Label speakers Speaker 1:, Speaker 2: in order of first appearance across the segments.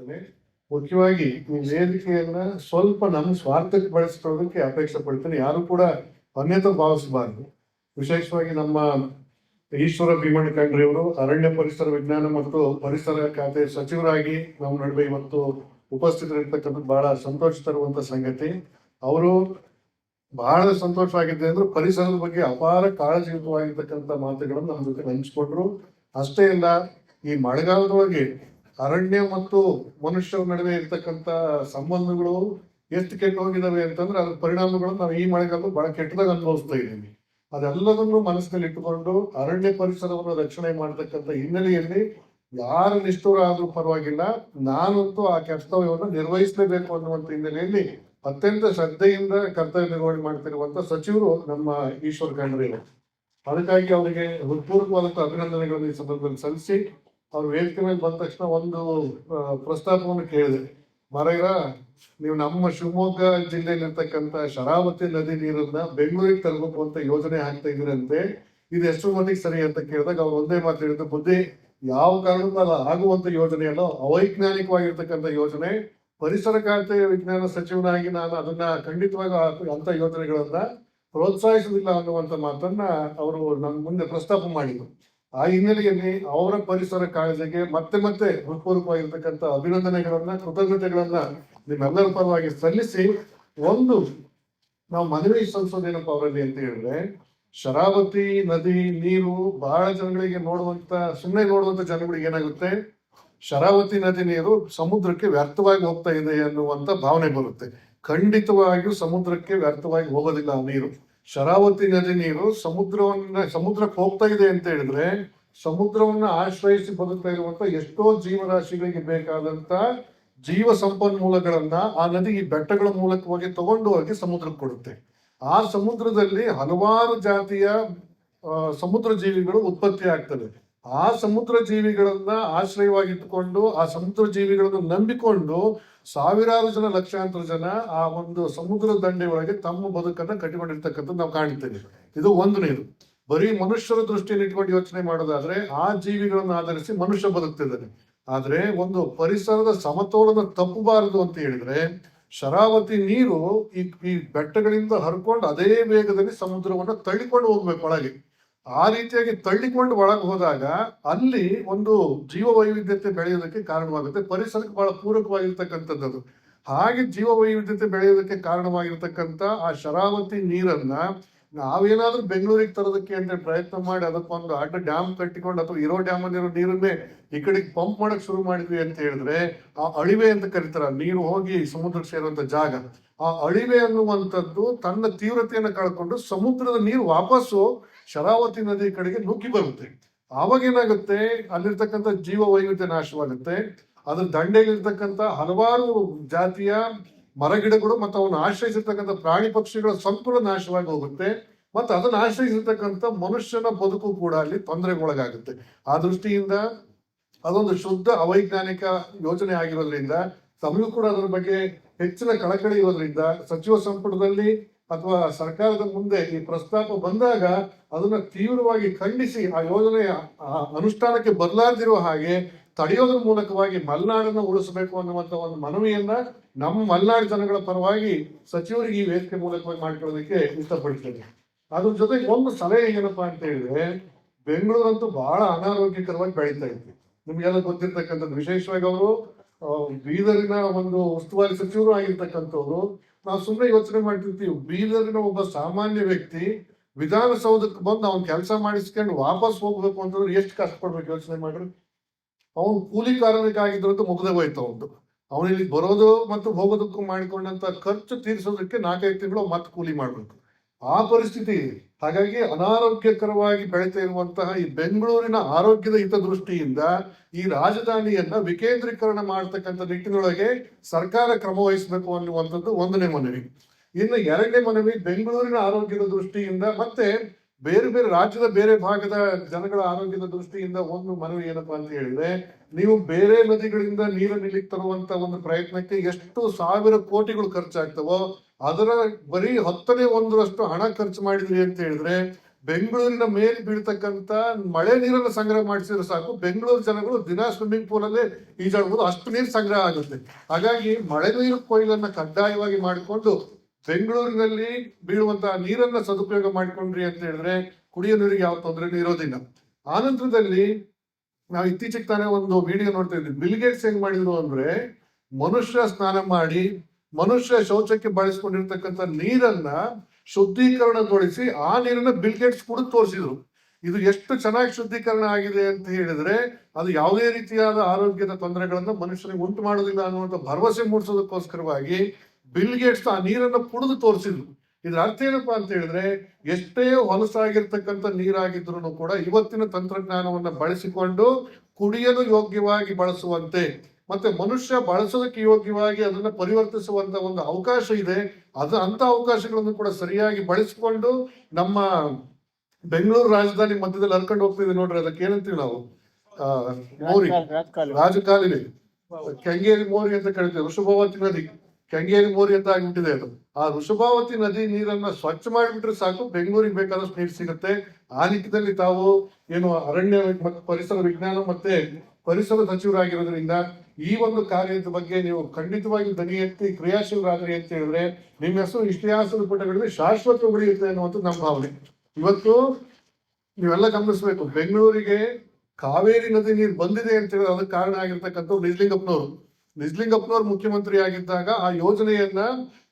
Speaker 1: ಬಯಸ್ತೇನೆ ಮುಖ್ಯವಾಗಿ ಈ ವೇದಿಕೆಯನ್ನ ಸ್ವಲ್ಪ ನಮ್ಮ ಸ್ವಾರ್ಥಕ್ಕೆ ಬಳಸ್ಕೊಳ್ಳೋದಕ್ಕೆ ಅಪೇಕ್ಷೆ ಪಡ್ತೇನೆ. ಯಾರು ಕೂಡ ಅನ್ಯತ ಭಾವಿಸಬಾರದು. ವಿಶೇಷವಾಗಿ ನಮ್ಮ ಈಶ್ವರ ಭೀಮಣ್ಣ ಕಂಡ್ರಿಯವರು ಅರಣ್ಯ ಪರಿಸರ ವಿಜ್ಞಾನ ಮತ್ತು ಪರಿಸರ ಖಾತೆ ಸಚಿವರಾಗಿ ನಮ್ಮ ನಡುವೆ ಇವತ್ತು ಉಪಸ್ಥಿತರಿರ್ತಕ್ಕಂಥದ್ದು ಬಹಳ ಸಂತೋಷ ತರುವಂತ ಸಂಗತಿ. ಅವರು ಬಹಳ ಸಂತೋಷವಾಗಿದೆ ಅಂದ್ರೆ ಪರಿಸರದ ಬಗ್ಗೆ ಅಪಾರ ಕಾಳಜಿಯುತವಾಗಿರ್ತಕ್ಕಂಥ ಮಾತುಗಳನ್ನು ನಮ್ಮ ಜೊತೆ ಹಂಚಿಕೊಂಡ್ರು. ಅಷ್ಟೇ ಇಲ್ಲ ಈ ಮಳೆಗಾಲದೊಳಗೆ ಅರಣ್ಯ ಮತ್ತು ಮನುಷ್ಯರ ನಡುವೆ ಇರ್ತಕ್ಕಂಥ ಸಂಬಂಧಗಳು ಎಷ್ಟು ಕೆಟ್ಟ ಹೋಗಿದಾವೆ ಅಂತಂದ್ರೆ ಅದ್ರ ಪರಿಣಾಮಗಳು ನಾವು ಈ ಮಳೆಗಾಲ ಬಹಳ ಕೆಟ್ಟದಾಗ ಅನುಭವಿಸ್ತಾ ಇದ್ದೀನಿ ಅದೆಲ್ಲದನ್ನು ಮನಸ್ಸಿನಲ್ಲಿ ಇಟ್ಟುಕೊಂಡು ಅರಣ್ಯ ಪರಿಸರವನ್ನು ರಕ್ಷಣೆ ಮಾಡತಕ್ಕಂಥ ಹಿನ್ನೆಲೆಯಲ್ಲಿ ಯಾರು ನಿಷ್ಠುರ ಆದ್ರೂ ಪರವಾಗಿಲ್ಲ, ನಾನಂತೂ ಆ ಕರ್ತವ್ಯವನ್ನು ನಿರ್ವಹಿಸಲೇಬೇಕು ಅನ್ನುವಂಥ ಹಿನ್ನೆಲೆಯಲ್ಲಿ ಅತ್ಯಂತ ಶ್ರದ್ಧೆಯಿಂದ ಕರ್ತವ್ಯ ನಿರ್ವಹಣೆ ಮಾಡ್ತಿರುವಂತ ಸಚಿವರು ನಮ್ಮ ಈಶ್ವರ್ ಖಂಡ್ರೆ. ಅದಕ್ಕಾಗಿ ಅವರಿಗೆ ಹೃತ್ಪೂರ್ವಕವಾದಂತಹ ಅಭಿನಂದನೆಗಳನ್ನು ಈ ಸಂದರ್ಭದಲ್ಲಿ ಸಲ್ಲಿಸಿ ಅವ್ರ ವೇದಿಕೆ ಮೇಲೆ ಬಂದ ತಕ್ಷಣ ಒಂದು ಪ್ರಸ್ತಾಪವನ್ನು ಕೇಳಿದೆ. ಮರಗ ನೀವು ನಮ್ಮ ಶಿವಮೊಗ್ಗ ಜಿಲ್ಲೆಯಲ್ಲಿರ್ತಕ್ಕಂಥ ಶರಾವತಿ ನದಿ ನೀರನ್ನ ಬೆಂಗಳೂರಿಗೆ ತರಬೇಕು ಅಂತ ಯೋಜನೆ ಹಾಕ್ತಾ ಇದ್ರಂತೆ ಇದು ಎಷ್ಟು ಮಟ್ಟಿಗೆ ಸರಿ ಅಂತ ಕೇಳಿದಾಗ ಅವ್ರು ಒಂದೇ ಮಾತು ಹೇಳಿದ್ರು, ಬುದ್ಧಿ, ಯಾವ ಕಾರಣಕ್ಕೂ ಅಲ್ಲ, ಆಗುವಂತ ಯೋಜನೆ ಅನ್ನೋ ಅವೈಜ್ಞಾನಿಕವಾಗಿರ್ತಕ್ಕಂಥ ಯೋಜನೆ. ಪರಿಸರ ಖಾತೆ ವಿಜ್ಞಾನ ಸಚಿವನಾಗಿ ನಾನು ಅದನ್ನ ಖಂಡಿತವಾಗಿ ಅಂತ ಯೋಜನೆಗಳನ್ನ ಪ್ರೋತ್ಸಾಹಿಸುವುದಿಲ್ಲ ಅನ್ನುವಂತ ಮಾತನ್ನ ಅವರು ನನ್ನ ಮುಂದೆ ಪ್ರಸ್ತಾಪ ಮಾಡಿದ್ರು. ಆ ಹಿನ್ನೆಲೆಯಲ್ಲಿ ಅವರ ಪರಿಸರ ಕಾಳಜಿಗೆ ಮತ್ತೆ ಮತ್ತೆ ಹೃತ್ಪೂರ್ವಕವಾಗಿರ್ತಕ್ಕಂಥ ಅಭಿನಂದನೆಗಳನ್ನ, ಕೃತಜ್ಞತೆಗಳನ್ನ ನಿಮ್ಮೆಲ್ಲರ ಪರವಾಗಿ ಸಲ್ಲಿಸಿ ಒಂದು ನಾವು ಮನವಿ ಏನಪ್ಪ ಅವರಲ್ಲಿ ಅಂತ ಹೇಳಿದ್ರೆ, ಶರಾವತಿ ನದಿ ನೀರು ಬಹಳ ಜನಗಳಿಗೆ ನೋಡುವಂತ ಸುಮ್ಮನೆ ನೋಡುವಂತ ಜನಗಳಿಗೆ ಏನಾಗುತ್ತೆ? ಶರಾವತಿ ನದಿ ನೀರು ಸಮುದ್ರಕ್ಕೆ ವ್ಯರ್ಥವಾಗಿ ಹೋಗ್ತಾ ಇದೆ ಅನ್ನುವಂತ ಭಾವನೆ ಬರುತ್ತೆ. ಖಂಡಿತವಾಗಿಯೂ ಸಮುದ್ರಕ್ಕೆ ವ್ಯರ್ಥವಾಗಿ ಹೋಗೋದಿಲ್ಲ ಆ ನೀರು. ಶರಾವತಿ ನದಿ ನೀರು ಸಮುದ್ರವನ್ನ, ಸಮುದ್ರಕ್ಕೆ ಹೋಗ್ತಾ ಇದೆ ಅಂತ ಹೇಳಿದ್ರೆ ಸಮುದ್ರವನ್ನ ಆಶ್ರಯಿಸಿ ಬದುಕ್ತಾ ಇರುವಂತ ಎಷ್ಟೋ ಜೀವರಾಶಿಗಳಿಗೆ ಬೇಕಾದಂತ ಜೀವ ಸಂಪನ್ಮೂಲಗಳನ್ನ ಆ ನದಿ ಈ ಬೆಟ್ಟಗಳ ಮೂಲಕವಾಗಿ ತಗೊಂಡು ಹೋಗಿ ಸಮುದ್ರಕ್ಕೆ ಕೊಡುತ್ತೆ. ಆ ಸಮುದ್ರದಲ್ಲಿ ಹಲವಾರು ಜಾತಿಯ ಸಮುದ್ರ ಜೀವಿಗಳು ಉತ್ಪತ್ತಿ ಆಗ್ತದೆ ಆ ಸಮುದ್ರ ಜೀವಿಗಳನ್ನ ಆಶ್ರಯವಾಗಿಟ್ಟುಕೊಂಡು ಆ ಸಮುದ್ರ ಜೀವಿಗಳನ್ನು ನಂಬಿಕೊಂಡು ಸಾವಿರಾರು ಜನ, ಲಕ್ಷಾಂತರ ಜನ ಆ ಒಂದು ಸಮುದ್ರ ದಂಡೆ ಒಳಗೆ ತಮ್ಮ ಬದುಕನ್ನ ಕಟ್ಟಿಕೊಂಡಿರ್ತಕ್ಕಂಥದ್ದು ನಾವು ಕಾಣ್ತೇವೆ. ಇದು ಒಂದು ನೀರು ಬರೀ ಮನುಷ್ಯರ ದೃಷ್ಟಿಯನ್ನು ಇಟ್ಕೊಂಡು ಯೋಚನೆ ಮಾಡೋದಾದ್ರೆ ಆ ಜೀವಿಗಳನ್ನು ಆಧರಿಸಿ ಮನುಷ್ಯ ಬದುಕ್ತಿದ್ದಾನೆ. ಆದ್ರೆ ಒಂದು ಪರಿಸರದ ಸಮತೋಲನ ತಪ್ಪಬಾರದು ಅಂತ ಹೇಳಿದ್ರೆ ಶರಾವತಿ ನೀರು ಈ ಈ ಬೆಟ್ಟಗಳಿಂದ ಹರ್ಕೊಂಡು ಅದೇ ವೇಗದಲ್ಲಿ ಸಮುದ್ರವನ್ನು ತಳ್ಳಿಕೊಂಡು ಹೋಗ್ಬೇಕು ಒಳಗೆ. ಆ ರೀತಿಯಾಗಿ ತಳ್ಳಿಕೊಂಡು ಒಳಗೆ ಹೋದಾಗ ಅಲ್ಲಿ ಒಂದು ಜೀವ ವೈವಿಧ್ಯತೆ ಬೆಳೆಯೋದಕ್ಕೆ ಕಾರಣವಾಗುತ್ತೆ ಪರಿಸರಕ್ಕೆ ಬಹಳ ಪೂರಕವಾಗಿರ್ತಕ್ಕಂಥದ್ದು. ಹಾಗೆ ಜೀವ ವೈವಿಧ್ಯತೆ ಬೆಳೆಯೋದಕ್ಕೆ ಕಾರಣವಾಗಿರ್ತಕ್ಕಂಥ ಆ ಶರಾವತಿ ನೀರನ್ನ ನಾವೇನಾದ್ರೂ ಬೆಂಗಳೂರಿಗೆ ತರೋದಕ್ಕೆ ಅಂತ ಪ್ರಯತ್ನ ಮಾಡಿ ಅದಕ್ಕೊಂದು ಅಡ್ಡ ಡ್ಯಾಮ್ ಕಟ್ಟಿಕೊಂಡು ಅಥವಾ ಇರೋ ಡ್ಯಾಮ್ ಅಲ್ಲಿರೋ ನೀರನ್ನೇ ಈ ಕಡೆಗೆ ಪಂಪ್ ಮಾಡಕ್ ಶುರು ಮಾಡಿದ್ವಿ ಅಂತ ಹೇಳಿದ್ರೆ ಆ ಅಳಿವೆ ಅಂತ ಕರೀತಾರ, ನೀರು ಹೋಗಿ ಸಮುದ್ರಕ್ಕೆ ಸೇರುವಂತ ಜಾಗ ಆ ಅಳಿವೆ ಅನ್ನುವಂಥದ್ದು ತನ್ನ ತೀವ್ರತೆಯನ್ನು ಕಳ್ಕೊಂಡು ಸಮುದ್ರದ ನೀರು ವಾಪಸ್ಸು ಶರಾವತಿ ನದಿ ಕಡೆಗೆ ನುಗ್ಗಿ ಬರುತ್ತೆ. ಆವಾಗ ಏನಾಗುತ್ತೆ ಅಲ್ಲಿರ್ತಕ್ಕಂಥ ಜೀವ ವೈವಿಧ್ಯ ನಾಶವಾಗುತ್ತೆ. ಅದ್ರ ದಂಡೆಯಲ್ಲಿರ್ತಕ್ಕಂಥ ಹಲವಾರು ಜಾತಿಯ ಮರಗಿಡಗಳು ಮತ್ತು ಅವನ್ನ ಆಶ್ರಯಿಸಿರ್ತಕ್ಕಂಥ ಪ್ರಾಣಿ ಪಕ್ಷಿಗಳ ಸಂಪೂರ್ಣ ನಾಶವಾಗಿ ಹೋಗುತ್ತೆ. ಮತ್ತು ಅದನ್ನ ಆಶ್ರಯಿಸಿರ್ತಕ್ಕಂಥ ಮನುಷ್ಯನ ಬದುಕು ಕೂಡ ಅಲ್ಲಿ ತೊಂದರೆಗೊಳಗಾಗುತ್ತೆ. ಆ ದೃಷ್ಟಿಯಿಂದ ಅದೊಂದು ಶುದ್ಧ ಅವೈಜ್ಞಾನಿಕ ಯೋಜನೆ ಆಗಿರೋದ್ರಿಂದ, ತಮಗೂ ಕೂಡ ಅದರ ಬಗ್ಗೆ ಹೆಚ್ಚಿನ ಕಳಕಳಿ ಇರೋದ್ರಿಂದ, ಸಚಿವ ಸಂಪುಟದಲ್ಲಿ ಅಥವಾ ಸರ್ಕಾರದ ಮುಂದೆ ಈ ಪ್ರಸ್ತಾಪ ಬಂದಾಗ ಅದನ್ನ ತೀವ್ರವಾಗಿ ಖಂಡಿಸಿ ಆ ಯೋಜನೆಯ ಅನುಷ್ಠಾನಕ್ಕೆ ಬದಲಾದಿರುವ ಹಾಗೆ ತಡೆಯೋದ್ರ ಮೂಲಕವಾಗಿ ಮಲೆನಾಡನ್ನ ಉಳಿಸಬೇಕು ಅನ್ನುವಂತ ಒಂದು ಮನವಿಯನ್ನ ನಮ್ಮ ಮಲೆನಾಡು ಜನಗಳ ಪರವಾಗಿ ಸಚಿವರಿಗೆ ಈ ವೇದಿಕೆ ಮೂಲಕವಾಗಿ ಮಾಡಿಕೊಳ್ಳೋದಕ್ಕೆ ಇಷ್ಟಪಡ್ತೇನೆ. ಅದ್ರ ಜೊತೆಗೆ ಒಂದು ಸಲಹೆ ಏನಪ್ಪಾ ಅಂತ ಹೇಳಿದ್ರೆ, ಬೆಂಗಳೂರಂತೂ ಬಹಳ ಅನಾರೋಗ್ಯಕರವಾಗಿ ಬೆಳೀತಾ ಇದೆ ನಿಮ್ಗೆಲ್ಲ ಗೊತ್ತಿರ್ತಕ್ಕಂಥದ್ದು, ವಿಶೇಷವಾಗಿ ಅವರು ಬೀದರಿನ ಒಂದು ಉಸ್ತುವಾರಿ ಸಚಿವರು ಆಗಿರ್ತಕ್ಕಂಥವ್ರು ನಾವು ಸುಮ್ಮನೆ ಯೋಚನೆ ಮಾಡ್ತಿರ್ತೀವಿ. ಬೀದರ್ನ ಒಬ್ಬ ಸಾಮಾನ್ಯ ವ್ಯಕ್ತಿ ವಿಧಾನಸೌಧಕ್ಕೆ ಬಂದು ಅವ್ನ ಕೆಲಸ ಮಾಡಿಸ್ಕೊಂಡು ವಾಪಸ್ ಹೋಗ್ಬೇಕು ಅಂತಂದ್ರೆ ಎಷ್ಟು ಕಷ್ಟಪಡ್ಬೇಕು ಯೋಚನೆ ಮಾಡ್ರಿ? ಅವನು ಕೂಲಿ ಅಂತ ಮುಗ್ದೆ ಹೋಯ್ತು ಅವನು ಅವನು ಇಲ್ಲಿ ಬರೋದು ಮತ್ತು ಹೋಗೋದಕ್ಕೂ ಮಾಡಿಕೊಂಡಂತ ಖರ್ಚು ತೀರಿಸೋದಕ್ಕೆ ನಾಲ್ಕೈದು ತಿಂಗಳು ಮತ್ತೆ ಕೂಲಿ ಮಾಡ್ಬೇಕು. ಆ ಪರಿಸ್ಥಿತಿ ಹಾಗಾಗಿ ಅನಾರೋಗ್ಯಕರವಾಗಿ ಬೆಳೀತಾ ಇರುವಂತಹ ಈ ಬೆಂಗಳೂರಿನ ಆರೋಗ್ಯದ ಹಿತದೃಷ್ಟಿಯಿಂದ ಈ ರಾಜಧಾನಿಯನ್ನ ವಿಕೇಂದ್ರೀಕರಣ ಮಾಡತಕ್ಕಂಥ ನಿಟ್ಟಿನೊಳಗೆ ಸರ್ಕಾರ ಕ್ರಮ ವಹಿಸಬೇಕು ಅನ್ನುವಂಥದ್ದು ಒಂದನೇ ಮನವಿ. ಇನ್ನು ಎರಡನೇ ಮನವಿ ಬೆಂಗಳೂರಿನ ಆರೋಗ್ಯದ ದೃಷ್ಟಿಯಿಂದ ಮತ್ತೆ ಬೇರೆ ಬೇರೆ ರಾಜ್ಯದ ಬೇರೆ ಭಾಗದ ಜನಗಳ ಆರೋಗ್ಯದ ದೃಷ್ಟಿಯಿಂದ ಒಂದು ಮನವಿ ಏನಪ್ಪಾ ಅಂತ ಹೇಳಿದ್ರೆ ನೀವು ಬೇರೆ ನದಿಗಳಿಂದ ನೀರು ಇಲ್ಲಿಗೆ ತರುವಂತ ಒಂದು ಪ್ರಯತ್ನಕ್ಕೆ ಎಷ್ಟು ಸಾವಿರ ಕೋಟಿಗಳು ಖರ್ಚಾಗ್ತವೋ ಅದರ ಬರೀ ಹತ್ತನೇ ಒಂದರಷ್ಟು ಹಣ ಖರ್ಚು ಮಾಡಿದ್ರಿ ಅಂತ ಹೇಳಿದ್ರೆ, ಬೆಂಗಳೂರಿನ ಮೇಲೆ ಬೀಳ್ತಕ್ಕಂತ ಮಳೆ ನೀರನ್ನು ಸಂಗ್ರಹ ಮಾಡಿಸಿದ್ರೆ ಸಾಕು, ಬೆಂಗಳೂರು ಜನಗಳು ದಿನ ಸ್ವಿಮ್ಮಿಂಗ್ ಪೂಲ್ ಅಲ್ಲೇ ಈಜಾಡ್ಬೋದು, ಅಷ್ಟು ನೀರು ಸಂಗ್ರಹ ಆಗುತ್ತೆ. ಹಾಗಾಗಿ ಮಳೆ ನೀರು ಕೊಯ್ಲನ್ನ ಕಡ್ಡಾಯವಾಗಿ ಮಾಡಿಕೊಂಡು ಬೆಂಗಳೂರಿನಲ್ಲಿ ಬೀಳುವಂತಹ ನೀರನ್ನ ಸದುಪಯೋಗ ಮಾಡಿಕೊಂಡ್ರಿ ಅಂತ ಹೇಳಿದ್ರೆ ಕುಡಿಯೋ ನೀರಿಗೆ ಯಾವ ತೊಂದರೆನೂ ಇರೋದಿಲ್ಲ. ಆನಂತರದಲ್ಲಿ ನಾವು ಇತ್ತೀಚೆಗೆ ತಾನೇ ಒಂದು ವಿಡಿಯೋ ನೋಡ್ತಾ ಇದ್ವಿ ಬಿಲ್ಗೇಟ್ಸ್ ಹೆಂಗ್ ಮಾಡಿದ್ರು ಅಂದ್ರೆ ಮನುಷ್ಯ ಸ್ನಾನ ಮಾಡಿ ಮನುಷ್ಯ ಶೌಚಕ್ಕೆ ಬಳಸ್ಕೊಂಡಿರ್ತಕ್ಕಂಥ ನೀರನ್ನ ಶುದ್ಧೀಕರಣಗೊಳಿಸಿ ಆ ನೀರನ್ನ ಬಿಲ್ಗೇಟ್ಸ್ ಕೂಡ ತೋರಿಸಿದ್ರು. ಇದು ಎಷ್ಟು ಚೆನ್ನಾಗಿ ಶುದ್ಧೀಕರಣ ಆಗಿದೆ ಅಂತ ಹೇಳಿದ್ರೆ ಅದು ಯಾವುದೇ ರೀತಿಯಾದ ಆರೋಗ್ಯದ ತೊಂದರೆಗಳನ್ನ ಮನುಷ್ಯನಿಗೆ ಉಂಟು ಮಾಡೋದಿಲ್ಲ ಅನ್ನುವಂಥ ಭರವಸೆ ಮೂಡಿಸೋದಕ್ಕೋಸ್ಕರವಾಗಿ ಬಿಲ್ ಗೇಟ್ಸ್ ಆ ನೀರನ್ನ ಕುಡಿದು ತೋರಿಸಿದ್ರು. ಇದ್ರ ಅರ್ಥ ಏನಪ್ಪಾ ಅಂತ ಹೇಳಿದ್ರೆ ಎಷ್ಟೇ ಹೊಲಸಾಗಿರ್ತಕ್ಕಂಥ ನೀರಾಗಿದ್ರು ಕೂಡ ಇವತ್ತಿನ ತಂತ್ರಜ್ಞಾನವನ್ನ ಬಳಸಿಕೊಂಡು ಕುಡಿಯಲು ಯೋಗ್ಯವಾಗಿ ಬಳಸುವಂತೆ ಮತ್ತೆ ಮನುಷ್ಯ ಬಳಸೋದಕ್ಕೆ ಯೋಗ್ಯವಾಗಿ ಅದನ್ನ ಪರಿವರ್ತಿಸುವಂತ ಒಂದು ಅವಕಾಶ ಇದೆ. ಅದು ಅಂತ ಅವಕಾಶಗಳನ್ನು ಕೂಡ ಸರಿಯಾಗಿ ಬಳಸಿಕೊಂಡು ನಮ್ಮ ಬೆಂಗಳೂರು ರಾಜಧಾನಿ ಮಧ್ಯದಲ್ಲಿ ಹರ್ಕೊಂಡು ಹೋಗ್ತಿದೆ ನೋಡ್ರಿ ಅದಕ್ಕೆ ಏನಂತೀವಿ ನಾವು? ಮೋರಿ. ರಾಜಕಾಲಿನಿ ಕೆಂಗೇರಿ ಮೋರಿ ಅಂತ ಕರಿತೀವಿ ಋಷಭಾವತಿ ನದಿ. ಕೆಂಗೇರಿ ಮೋರಿ ಅಂತ ಆಗ್ಬಿಟ್ಟಿದೆ ಅದು. ಆ ಋಷಭಾವತಿ ನದಿ ನೀರನ್ನ ಸ್ವಚ್ಛ ಮಾಡಿಬಿಟ್ರೆ ಸಾಕು ಬೆಂಗಳೂರಿಗೆ ಬೇಕಾದಷ್ಟು ನೀರು ಸಿಗುತ್ತೆ. ಆ ನಿಟ್ಟಿನಲ್ಲಿ ತಾವು ಏನು ಅರಣ್ಯ ಮತ್ತು ಪರಿಸರ ವಿಜ್ಞಾನ ಮತ್ತೆ ಪರಿಸರ ಸಚಿವರಾಗಿರೋದ್ರಿಂದ ಈ ಒಂದು ಕಾರ್ಯದ ಬಗ್ಗೆ ನೀವು ಖಂಡಿತವಾಗಿ ದನಿ ಎತ್ತಿ ಕ್ರಿಯಾಶೀಲರಾದ್ರಿ ಅಂತ ಹೇಳಿದ್ರೆ ನಿಮ್ಮ ಹೆಸರು ಇತಿಹಾಸದ ಪುಟಗಳಲ್ಲಿ ಶಾಶ್ವತ ಉಳಿಯುತ್ತೆ ಅನ್ನುವಂಥ ನಮ್ಮ ಭಾವನೆ. ಇವತ್ತು ನೀವೆಲ್ಲ ಗಮನಿಸಬೇಕು, ಬೆಂಗಳೂರಿಗೆ ಕಾವೇರಿ ನದಿ ನೀರು ಬಂದಿದೆ ಅಂತ ಹೇಳಿದ್ರೆ ಅದಕ್ಕೆ ಕಾರಣ ಆಗಿರ್ತಕ್ಕಂಥವ್ರು ನಿಜ್ಲಿಂಗಪ್ಪನವರು. ನಿಜ್ಲಿಂಗಪ್ಪನವರು ಮುಖ್ಯಮಂತ್ರಿ ಆಗಿದ್ದಾಗ ಆ ಯೋಜನೆಯನ್ನ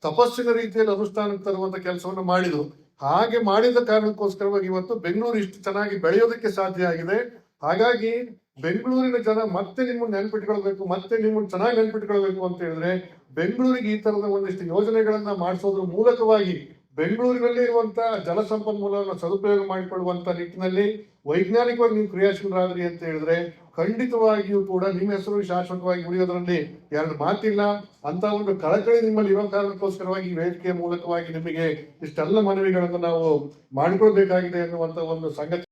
Speaker 1: ತಪಸ್ಸಿನ ರೀತಿಯಲ್ಲಿ ಅನುಷ್ಠಾನಕ್ಕೆ ತರುವಂತ ಕೆಲಸವನ್ನು ಮಾಡಿದ್ರು. ಹಾಗೆ ಮಾಡಿದ ಕಾರಣಕ್ಕೋಸ್ಕರವಾಗಿ ಇವತ್ತು ಬೆಂಗಳೂರು ಇಷ್ಟು ಚೆನ್ನಾಗಿ ಬೆಳೆಯೋದಕ್ಕೆ ಸಾಧ್ಯ ಆಗಿದೆ. ಹಾಗಾಗಿ ಬೆಂಗಳೂರಿನ ಜನ ಮತ್ತೆ ನಿಮ್ಮನ್ನು ನೆನ್ಪಿಟ್ಕೊಳ್ಬೇಕು, ಮತ್ತೆ ನಿಮ್ಮನ್ನ ಚೆನ್ನಾಗಿ ನೆನ್ಪಿಟ್ಕೊಳ್ಬೇಕು ಅಂತ ಹೇಳಿದ್ರೆ ಬೆಂಗಳೂರಿಗೆ ಈ ತರದ ಒಂದಿಷ್ಟು ಯೋಜನೆಗಳನ್ನ ಮಾಡಿಸೋದ್ರ ಮೂಲಕವಾಗಿ ಬೆಂಗಳೂರಿನಲ್ಲಿ ಇರುವಂತ ಜಲ ಸಂಪನ್ಮೂಲವನ್ನು ಸದುಪಯೋಗ ಮಾಡಿಕೊಳ್ಳುವಂತ ನಿಟ್ಟಿನಲ್ಲಿ ವೈಜ್ಞಾನಿಕವಾಗಿ ನೀವು ಕ್ರಿಯಾಶೀಲರಾದ್ರಿ ಅಂತ ಹೇಳಿದ್ರೆ ಖಂಡಿತವಾಗಿಯೂ ಕೂಡ ನಿಮ್ಮ ಹೆಸರು ಶಾಶ್ವತವಾಗಿ ಉಳಿಯೋದ್ರಲ್ಲಿ ಎರಡು ಮಾತಿಲ್ಲ. ಅಂತ ಒಂದು ಕಳಕಳಿ ನಿಮ್ಮಲ್ಲಿ ಇರೋ ಕಾರಣಕ್ಕೋಸ್ಕರವಾಗಿ ವೇದಿಕೆಯ ಮೂಲಕವಾಗಿ ನಿಮಗೆ ಇಷ್ಟೆಲ್ಲ ಮನವಿಗಳನ್ನು ನಾವು ಮಾಡಿಕೊಳ್ಬೇಕಾಗಿದೆ ಎನ್ನುವಂತ ಒಂದು ಸಂಗತಿ.